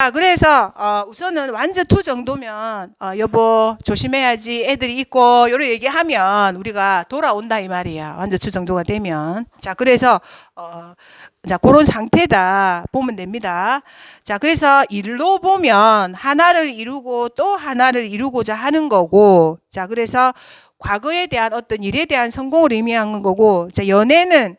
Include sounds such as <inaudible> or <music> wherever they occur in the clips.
자, 그래서 어, 우선은 완전 투 정도면 어, 여보 조심해야지 애들이 있고 요런 얘기하면 우리가 돌아온다 이 말이야. 완전 투 정도가 되면. 자, 그래서 어, 자, 그런 상태다 보면 됩니다. 자, 그래서 일로 보면 하나를 이루고 또 하나를 이루고자 하는 거고. 자, 그래서 과거에 대한 어떤 일에 대한 성공을 의미하는 거고. 자, 연애는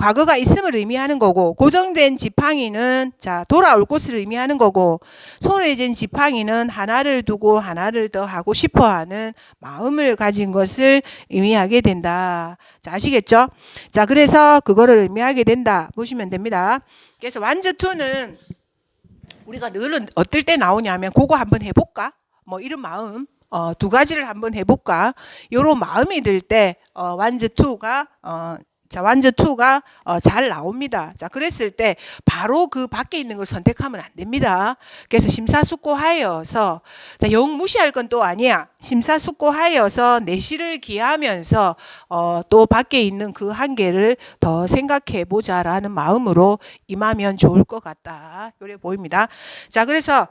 과거가 있음을 의미하는 거고 고정된 지팡이는 자 돌아올 곳을 의미하는 거고 손해진 지팡이는 하나를 두고 하나를 더 하고 싶어하는 마음을 가진 것을 의미하게 된다. 자 아시겠죠? 자 그래서 그거를 의미하게 된다 보시면 됩니다. 그래서 완전 투는 우리가 늘은 어떨 때 나오냐면 그거 한번 해볼까? 뭐 이런 마음. 어, 두 가지를 한번 해볼까? 요런 마음이 들 때, 어, 완전 투가, 어, 자, 완전 투가 어, 잘 나옵니다. 자, 그랬을 때 바로 그 밖에 있는 걸 선택하면 안 됩니다. 그래서 심사숙고하여서 자, 영 무시할 건 또 아니야. 심사숙고하여서 내실을 기하면서 어, 또 밖에 있는 그 한계를 더 생각해 보자라는 마음으로 임하면 좋을 것 같다. 요래 보입니다. 자, 그래서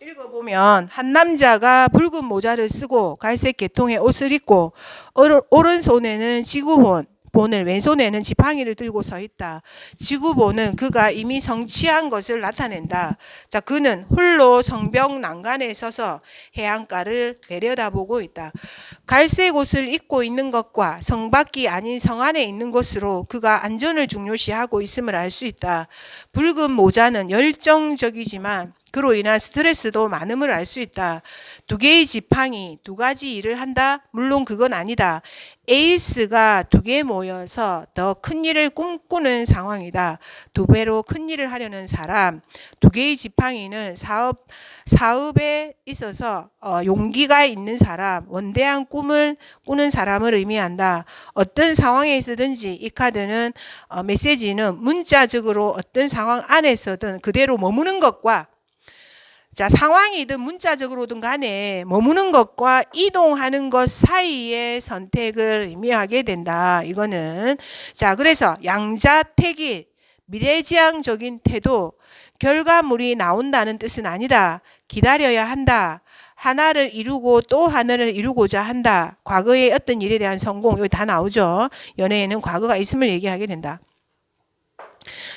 읽어보면 한 남자가 붉은 모자를 쓰고 갈색 계통의 옷을 입고 오른- 오른손에는 지구본 본을 왼손에는 지팡이를 들고 서 있다. 지구본은 그가 이미 성취한 것을 나타낸다. 자, 그는 홀로 성벽 난간에 서서 해안가를 내려다보고 있다. 갈색 옷을 입고 있는 것과 성 밖이 아닌 성 안에 있는 것으로 그가 안전을 중요시하고 있음을 알 수 있다. 붉은 모자는 열정적이지만 그로 인한 스트레스도 많음을 알 수 있다. 두 개의 지팡이 두 가지 일을 한다? 물론 그건 아니다. 에이스가 두 개 모여서 더 큰 일을 꿈꾸는 상황이다. 두 배로 큰 일을 하려는 사람. 두 개의 지팡이는 사업 사업에 있어서 어, 용기가 있는 사람, 원대한 꿈을 꾸는 사람을 의미한다. 어떤 상황에 있어든지 이 카드는 어, 메시지는 문자적으로 어떤 상황 안에서든 그대로 머무는 것과 자, 상황이든 문자적으로든 간에 머무는 것과 이동하는 것 사이의 선택을 의미하게 된다. 이거는. 자, 그래서 양자택일, 미래지향적인 태도, 결과물이 나온다는 뜻은 아니다. 기다려야 한다. 하나를 이루고 또 하나를 이루고자 한다. 과거의 어떤 일에 대한 성공, 여기 다 나오죠. 연애에는 과거가 있음을 얘기하게 된다.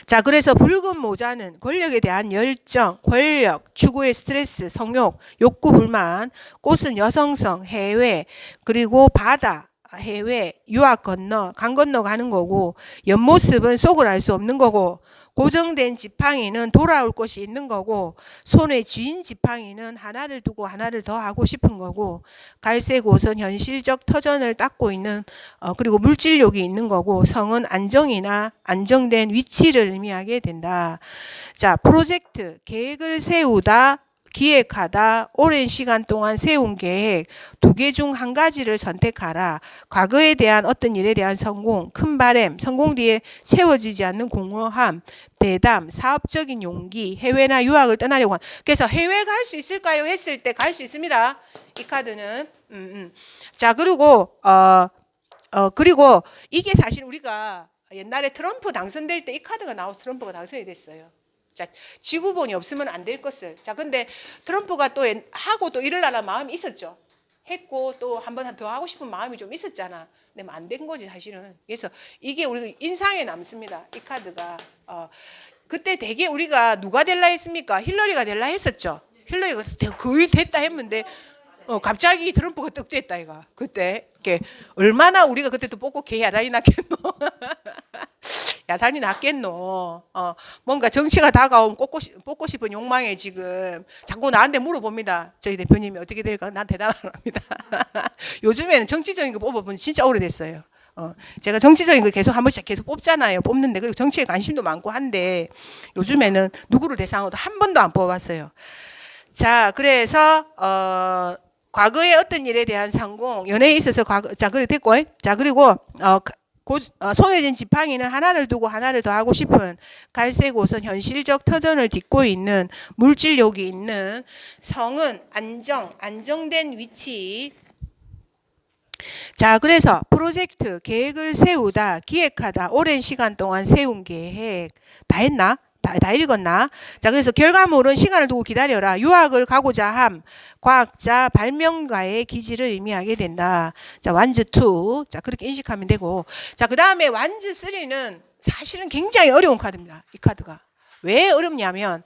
자, 그래서 붉은 모자는 권력에 대한 열정, 권력, 추구의 스트레스, 성욕, 욕구, 불만, 꽃은 여성성, 해외, 그리고 바다, 해외, 유학 건너, 강 건너 가는 거고, 옆모습은 속을 알 수 없는 거고, 고정된 지팡이는 돌아올 곳이 있는 거고, 손에 쥐인 지팡이는 하나를 두고 하나를 더 하고 싶은 거고, 갈색 옷은 현실적 터전을 닦고 있는 어, 그리고 물질욕이 있는 거고 성은 안정이나 안정된 위치를 의미하게 된다. 자, 프로젝트 계획을 세우다 기획하다 오랜 시간 동안 세운 계획 두 개 중 한 가지를 선택하라. 과거에 대한 어떤 일에 대한 성공, 큰 바램, 성공 뒤에 세워지지 않는 공허함, 대담, 사업적인 용기, 해외나 유학을 떠나려고 한. 그래서 해외 갈 수 있을까요? 했을 때 갈 수 있습니다. 이 카드는. 음, 음. 자, 그리고 어, 어 그리고 이게 사실 우리가 옛날에 트럼프 당선될 때 이 카드가 나와서 트럼프가 당선이 됐어요. 자, 지구본이 없으면 안 될 것을. 자, 근데 트럼프가 또 옛- 하고 또 이럴라는 마음이 있었죠. 했고 또 한 번 더 하고 싶은 마음이 좀 있었잖아. 근데 뭐안된 거지 사실은. 그래서 이게 우리 인상에 남습니다. 이 카드가. 어, 그때 되게 우리가 누가 될라 했습니까? 힐러리가 될라 했었죠. 힐러리가 거의 됐다 했는데 어, 갑자기 트럼프가 떡 됐다 이가 그때 이렇게 얼마나 우리가 그때 또 뽑고 개 야단이 났겠노 야단이 났겠노. 어, 뭔가 정치가 다가오면 뽑고, 싶- 뽑고 싶은 욕망에 지금 자꾸 나한테 물어봅니다. 저희 대표님이 어떻게 될까? 난 대답 안 합니다. <laughs> 요즘에는 정치적인 거 뽑아본 지 진짜 오래됐어요. 어, 제가 정치적인 거 계속 한 번씩 계속 뽑잖아요. 뽑는데 그리고 정치에 관심도 많고 한데 요즘에는 누구를 대상으로 한 번도 안 뽑았어요. 자, 그래서 어 과거의 어떤 일에 대한 성공, 연애에 있어서 과거 자, 그래 됐고. 자, 그리고 어 고, 어, 손에 쥔 지팡이는 하나를 두고 하나를 더 하고 싶은 갈색 옷은 현실적 터전을 딛고 있는 물질욕이 있는 성은 안정, 안정된 위치. 자, 그래서 프로젝트 계획을 세우다, 기획하다, 오랜 시간 동안 세운 계획 다 했나? 다, 다 읽었나? 자, 그래서 결과물은 시간을 두고 기다려라. 유학을 가고자 함. 과학자 발명가의 기질을 의미하게 된다. 자, 완즈 2. 자, 그렇게 인식하면 되고. 자, 그 다음에 완즈 3는 사실은 굉장히 어려운 카드입니다. 이 카드가. 왜 어렵냐면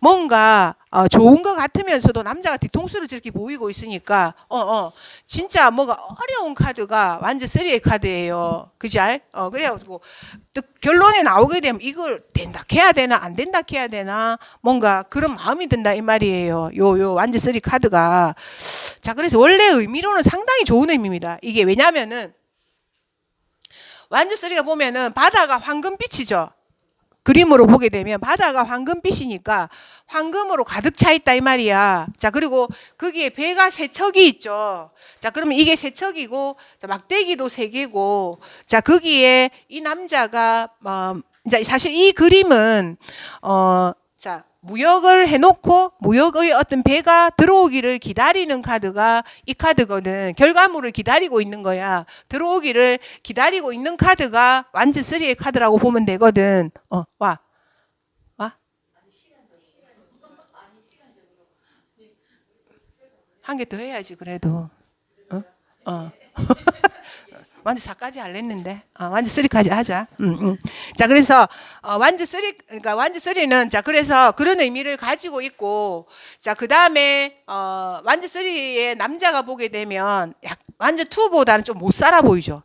뭔가 어, 좋은 것 같으면서도 남자가 뒤통수를 저렇게 보이고 있으니까 어 어 진짜 뭐가 어려운 카드가 완전 쓰리의 카드예요. 그지? 어 그래가지고 또 결론에 나오게 되면 이걸 된다 해야 되나 안 된다 해야 되나 뭔가 그런 마음이 든다 이 말이에요. 요 요 완전 쓰리 카드가 자 그래서 원래 의미로는 상당히 좋은 의미입니다. 이게 왜냐면은 완전 쓰리가 보면은 바다가 황금빛이죠. 그림으로 보게 되면 바다가 황금빛이니까 황금으로 가득 차 있다 이 말이야. 자 그리고 거기에 배가 세 척이 있죠. 자 그러면 이게 세 척이고 자, 막대기도 세 개고 자 거기에 이 남자가 어, 이제 사실 이 그림은 어 자 무역을 해놓고 무역의 어떤 배가 들어오기를 기다리는 카드가 이 카드거든. 결과물을 기다리고 있는 거야. 들어오기를 기다리고 있는 카드가 완즈 3의 카드라고 보면 되거든. 어, 와. 와. 한 개 더 해야지, 그래도. 어? 어. <laughs> 완즈 4까지 할랬는데 어, 완즈 3까지 하자. 음, 음. 자 그래서 어, 완즈 3 그러니까 완즈 3는 자 그래서 그런 의미를 가지고 있고 자 그 다음에 어, 완즈 3의 남자가 보게 되면 약 완즈 2보다는 좀 못 살아 보이죠.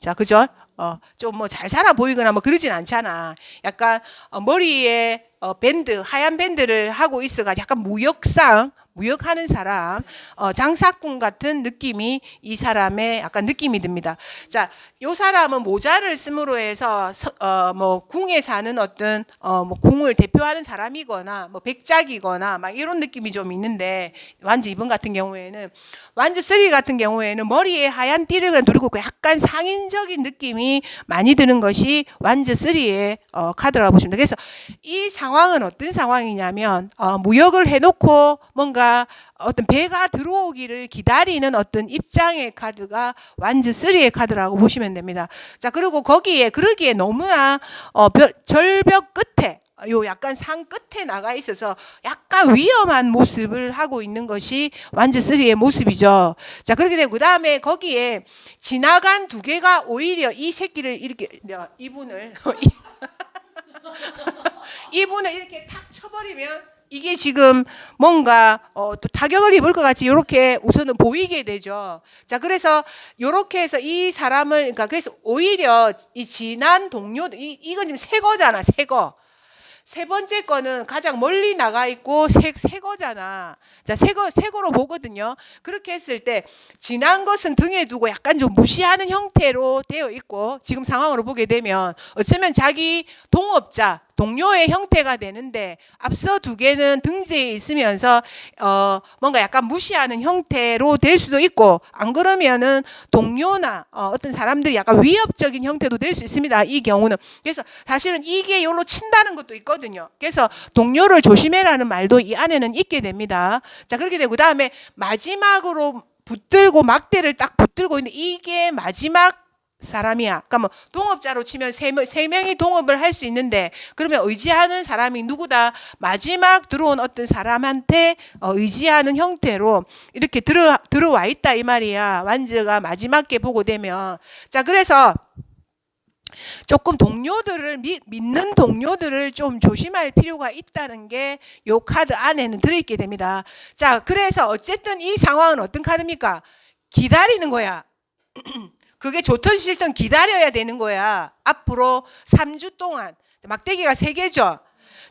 자 그죠? 어, 좀 뭐 잘 살아 보이거나 뭐 그러진 않잖아. 약간 어, 머리에 어, 밴드 하얀 밴드를 하고 있어가지고 약간 무역상 무역하는 사람, 어, 장사꾼 같은 느낌이 이 사람의 약간 느낌이 듭니다. 자, 요 사람은 모자를 쓰므로 해서 서, 어, 뭐 궁에 사는 어떤 어, 뭐 궁을 대표하는 사람이거나 뭐 백작이거나 막 이런 느낌이 좀 있는데 완즈 2번 같은 경우에는 완즈 3 같은 경우에는 머리에 하얀 띠를 두르고 있고 약간 상인적인 느낌이 많이 드는 것이 완즈 3의 어, 카드라고 보시면 돼요. 그래서 이 상황은 어떤 상황이냐면 어, 무역을 해놓고 뭔가 어떤 배가 들어오기를 기다리는 어떤 입장의 카드가 완즈 3의 카드라고 보시면 됩니다. 자 그리고 거기에 그러기에 너무나 어, 별- 절벽 끝에 요 약간 산 끝에 나가 있어서 약간 위험한 모습을 하고 있는 것이 완즈 3의 모습이죠. 자 그렇게 되고 그다음에 거기에 지나간 두 개가 오히려 이 새끼를 이렇게 이분을 <laughs> <laughs> 이분을 이렇게 탁 쳐버리면 이게 지금 뭔가 어, 또 타격을 입을 것 같이 이렇게 우선은 보이게 되죠. 자, 그래서 이렇게 해서 이 사람을 그러니까 그래서 오히려 이 지난 동료 이 이건 지금 새 거잖아, 새 거. 세 번째 거는 가장 멀리 나가 있고 새, 새 거잖아. 자, 새 거, 새 거로 보거든요. 그렇게 했을 때 지난 것은 등에 두고 약간 좀 무시하는 형태로 되어 있고 지금 상황으로 보게 되면 어쩌면 자기 동업자, 동료의 형태가 되는데 앞서 두 개는 등재에 있으면서 어 뭔가 약간 무시하는 형태로 될 수도 있고 안 그러면은 동료나 어, 어떤 사람들이 약간 위협적인 형태도 될 수 있습니다. 이 경우는 그래서 사실은 이게 요로 친다는 것도 있거든요. 그래서 동료를 조심해라는 말도 이 안에는 있게 됩니다. 자 그렇게 되고 그다음에 마지막으로 붙들고 막대를 딱 붙들고 있는 이게 마지막 사람이야. 그러니까 뭐 동업자로 치면 세, 명- 세 명이 동업을 할 수 있는데 그러면 의지하는 사람이 누구다? 마지막 들어온 어떤 사람한테 어, 의지하는 형태로 이렇게 들어 들어와 있다 이 말이야. 완즈가 마지막에 보고 되면 자 그래서 조금 동료들을 미- 믿는 동료들을 좀 조심할 필요가 있다는 게 요 카드 안에는 들어있게 됩니다. 자, 그래서 어쨌든 이 상황은 어떤 카드입니까? 기다리는 거야. <clears throat> 그게 좋든 싫든 기다려야 되는 거야. 앞으로 3주 동안. 막대기가 3개죠.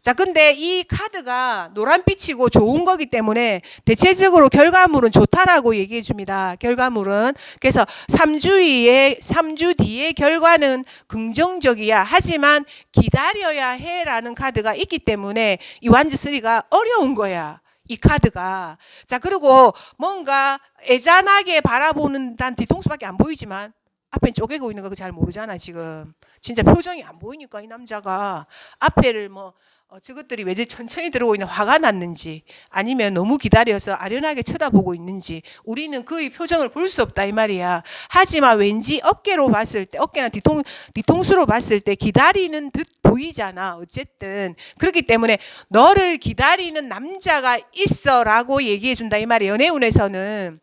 자, 근데 이 카드가 노란빛이고 좋은 거기 때문에 대체적으로 결과물은 좋다라고 얘기해 줍니다. 결과물은. 그래서 3주 뒤에, 3주 뒤에 결과는 긍정적이야. 하지만 기다려야 해 라는 카드가 있기 때문에 이 완즈 3가 어려운 거야. 이 카드가. 자, 그리고 뭔가 애잔하게 바라보는 단 뒤통수밖에 안 보이지만 앞에 쪼개고 있는 거 잘 모르잖아, 지금. 진짜 표정이 안 보이니까 이 남자가 앞에를 뭐 어, 저것들이 왜 이제 천천히 들어오고 있는 화가 났는지 아니면 너무 기다려서 아련하게 쳐다보고 있는지 우리는 그의 표정을 볼 수 없다 이 말이야. 하지만 왠지 어깨로 봤을 때 어깨나 뒤통 뒤통수로 봤을 때 기다리는 듯 보이잖아. 어쨌든 그렇기 때문에 너를 기다리는 남자가 있어라고 얘기해 준다 이 말이야. 연애운에서는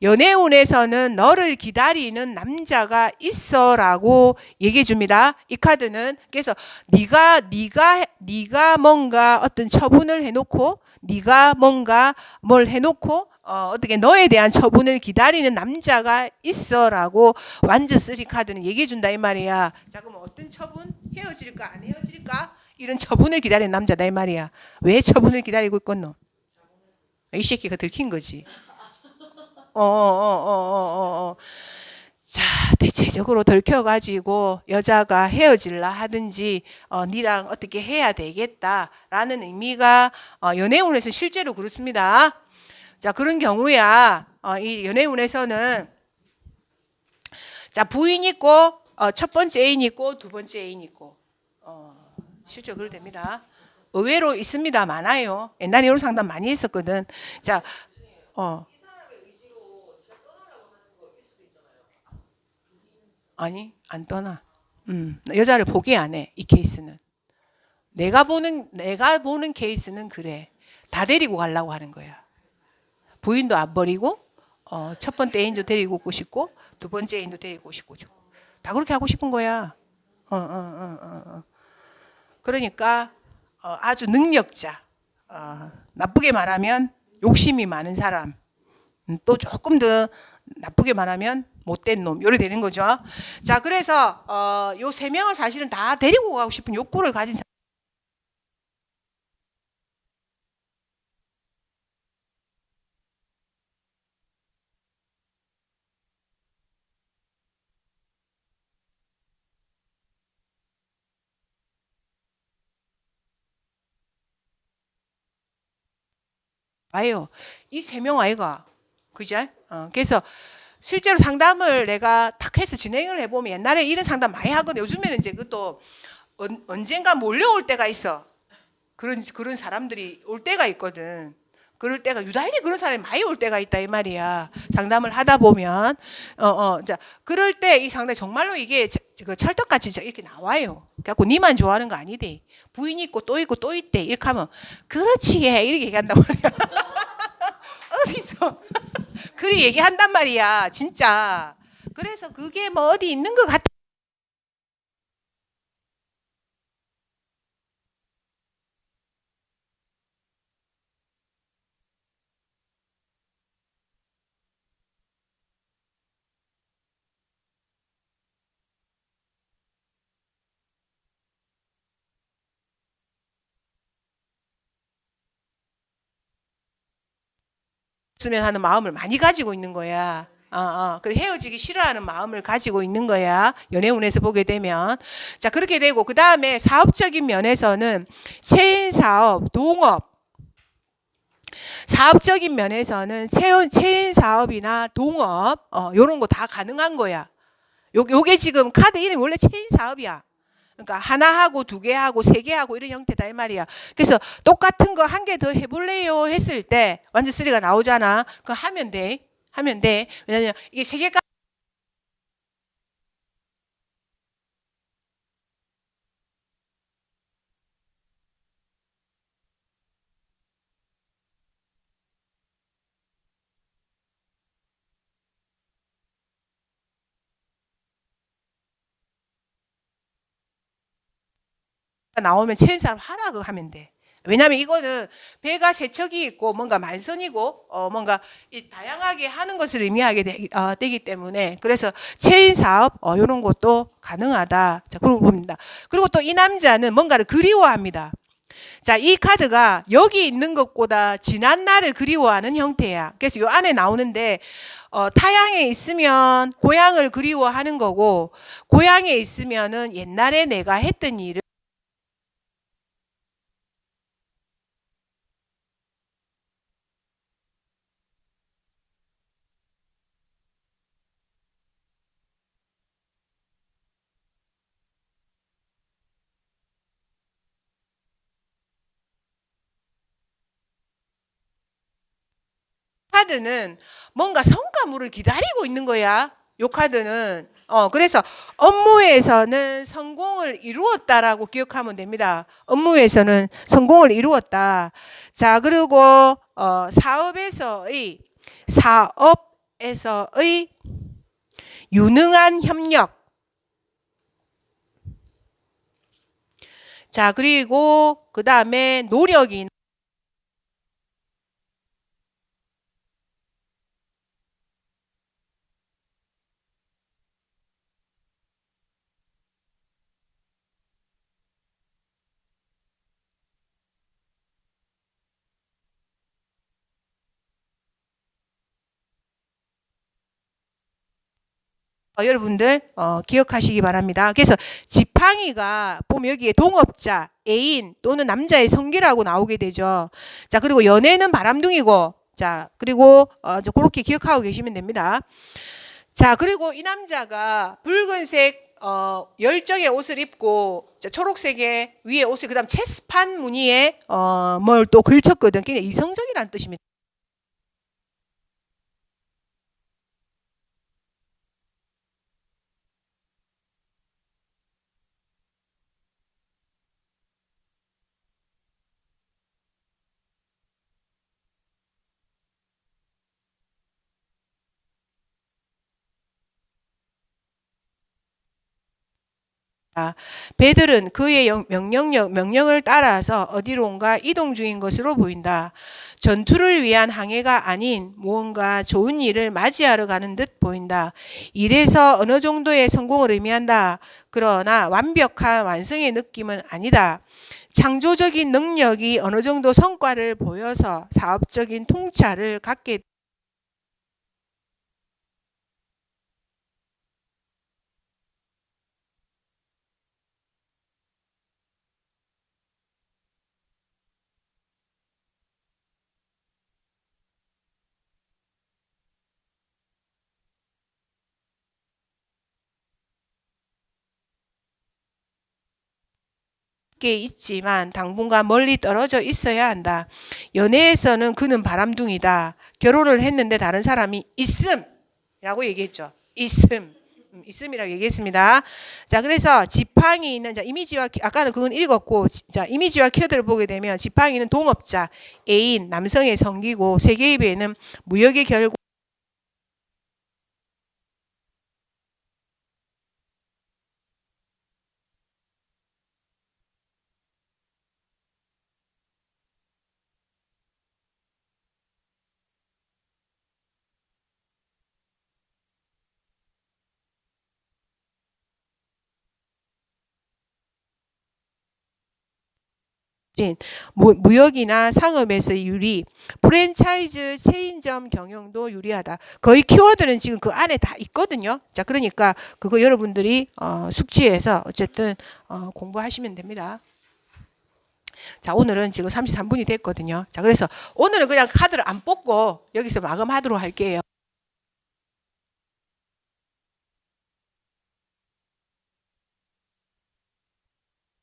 연애운에서는 너를 기다리는 남자가 있어라고 얘기해 줍니다. 이 카드는 그래서 네가 네가 네가 뭔가 어떤 처분을 해 놓고 네가 뭔가 뭘 해 놓고 어, 어떻게 너에 대한 처분을 기다리는 남자가 있어라고 완전 쓰리 카드는 얘기해 준다 이 말이야. 자 그럼 어떤 처분? 헤어질까 안 헤어질까? 이런 처분을 기다리는 남자다 이 말이야. 왜 처분을 기다리고 있겠노? 이 새끼가 들킨 거지. 어, 어, 어, 어, 어, 어. 자, 대체적으로 덜켜가지고 여자가 헤어질라 하든지, 어, 니랑 어떻게 해야 되겠다라는 의미가, 어, 연애운에서 실제로 그렇습니다. 자, 그런 경우야, 어, 이 연애운에서는, 자, 부인 있고, 어, 첫 번째 애인 있고, 두 번째 애인 있고, 어, 실제로 그렇게 됩니다. 의외로 있습니다. 많아요. 옛날에 이런 상담 많이 했었거든. 자, 어. 아니 안 떠나. 음, 여자를 포기 안 해. 이 케이스는 내가 보는 내가 보는 케이스는 그래. 다 데리고 가려고 하는 거야. 부인도 안 버리고 어, 첫 번째 애인도 데리고 오고 싶고 두 번째 애인도 데리고 오고 싶고 다 그렇게 하고 싶은 거야. 어, 어, 어, 어, 어. 그러니까 어, 아주 능력자. 어, 나쁘게 말하면 욕심이 많은 사람. 음, 또 조금 더 나쁘게 말하면 못된 놈 요래 되는 거죠. 자 그래서 어, 요 세 명을 사실은 다 데리고 가고 싶은 욕구를 가진 사- 아예요. 이 세 명 아이가 그죠? 어, 그래서 실제로 상담을 내가 탁 해서 진행을 해보면 옛날에 이런 상담 많이 하거든. 요즘에는 이제 그것도 언, 언젠가 몰려올 때가 있어. 그런 그런 사람들이 올 때가 있거든. 그럴 때가 유달리 그런 사람이 많이 올 때가 있다 이 말이야. 상담을 하다 보면 어어 자 그럴 때 이 상담 정말로 이게 저- 그 철떡같이 저 이렇게 나와요. 그래갖고 니만 좋아하는 거 아니대. 부인 있고 또 있고 또 있대. 이렇게 하면 그렇지 해 이렇게 얘기한단 말이야. <laughs> 어디서 그리 얘기한단 말이야 진짜. 그래서 그게 뭐 어디 있는 것 같아. 없으면 하는 마음을 많이 가지고 있는 거야. 어, 어. 그리고 헤어지기 싫어하는 마음을 가지고 있는 거야. 연애운에서 보게 되면. 자, 그렇게 되고, 그 다음에 사업적인 면에서는 체인 사업, 동업. 사업적인 면에서는 체인, 체인 사업이나 동업, 어, 요런 거 다 가능한 거야. 요, 요게 지금 카드 이름이 원래 체인 사업이야. 그러니까 하나 하고 두 개 하고 세 개 하고 이런 형태다 이 말이야. 그래서 똑같은 거 한 개 더 해볼래요 했을 때 완전 쓰리가 나오잖아. 그거 하면 돼. 하면 돼. 왜냐면 이게 세 개가 나오면 체인 사람 하라고 하면 돼. 왜냐하면 이거는 배가 세 척이 있고 뭔가 만선이고 어 뭔가 이 다양하게 하는 것을 의미하게 되, 어, 되기 때문에 그래서 체인 사업 어 이런 것도 가능하다. 자 그런 봅니다. 그리고 또 이 남자는 뭔가를 그리워합니다. 자, 이 카드가 여기 있는 것보다 지난 날을 그리워하는 형태야. 그래서 요 안에 나오는데 어, 타양에 있으면 고향을 그리워하는 거고 고향에 있으면은 옛날에 내가 했던 일을 카드는 뭔가 성과물을 기다리고 있는 거야. 요 카드는 어 그래서 업무에서는 성공을 이루었다라고 기억하면 됩니다. 업무에서는 성공을 이루었다. 자 그리고 어 사업에서의 사업에서의 유능한 협력. 자 그리고 그 다음에 노력이 어, 여러분들 어, 기억하시기 바랍니다. 그래서 지팡이가 보면 여기에 동업자, 애인 또는 남자의 성기라고 나오게 되죠. 자 그리고 연애는 바람둥이고 자 그리고 어, 저 그렇게 기억하고 계시면 됩니다. 자 그리고 이 남자가 붉은색 어, 열정의 옷을 입고 자, 초록색의 위에 옷을 그다음 체스판 무늬에 어, 뭘 또 걸쳤거든. 그냥 이성적이라는 뜻입니다. 배들은 그의 영- 명령력, 명령을 따라서 어디론가 이동 중인 것으로 보인다. 전투를 위한 항해가 아닌 무언가 좋은 일을 맞이하러 가는 듯 보인다. 이래서 어느 정도의 성공을 의미한다. 그러나 완벽한 완성의 느낌은 아니다. 창조적인 능력이 어느 정도 성과를 보여서 사업적인 통찰을 갖게 게 있지만 당분간 멀리 떨어져 있어야 한다. 연애에서는 그는 바람둥이다. 결혼을 했는데 다른 사람이 있음이라고 얘기했죠. 있음. 음, 있음이라고 얘기했습니다. 자, 그래서 지팡이 있는 자 이미지와 키- 아까는 그건 읽었고 지- 자 이미지와 키워드를 보게 되면 지팡이는 동업자, 애인, 남성의 성기고 세계입에는 무역의 결과 무, 무역이나 상업에서의 유리, 프랜차이즈 체인점 경영도 유리하다. 거의 키워드는 지금 그 안에 다 있거든요. 자, 그러니까 그거 여러분들이 어, 숙지해서 어쨌든 어, 공부하시면 됩니다. 자, 오늘은 지금 33분이 됐거든요. 자, 그래서 오늘은 그냥 카드를 안 뽑고 여기서 마감하도록 할게요.